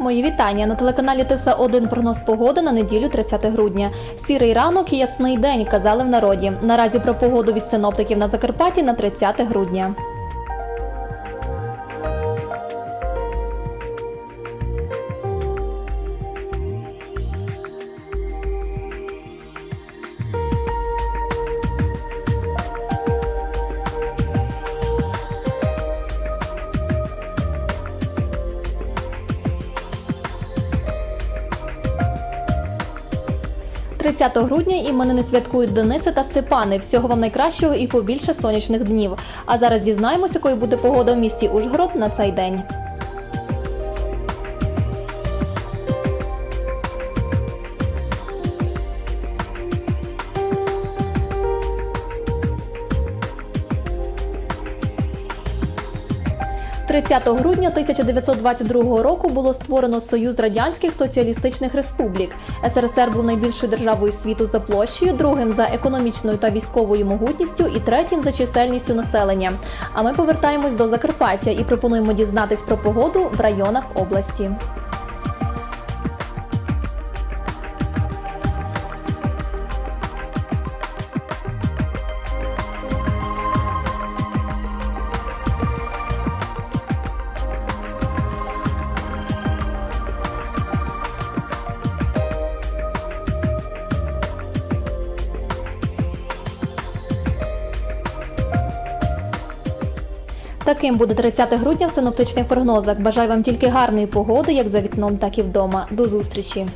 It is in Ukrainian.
Мої вітання на телеканалі Тиса 1 прогноз погоди на неділю 30 грудня. Сірий ранок і ясний день казали в народі. Наразі про погоду від синоптиків на Закарпатті на 30 грудня. – 30 грудня іменини святкують Дениси та Степани. Всього вам найкращого і побільше сонячних днів. А зараз дізнаємося, якою буде погода в місті Ужгород на цей день. – 30 грудня 1922 року було створено Союз Радянських Соціалістичних Республік. СРСР був найбільшою державою світу за площею, другим за економічною та військовою могутністю і третім за чисельністю населення. А ми повертаємось до Закарпаття і пропонуємо дізнатись про погоду в районах області. Таким буде 30 грудня в синоптичних прогнозах. Бажаю вам тільки гарної погоди, як за вікном, так і вдома. До зустрічі!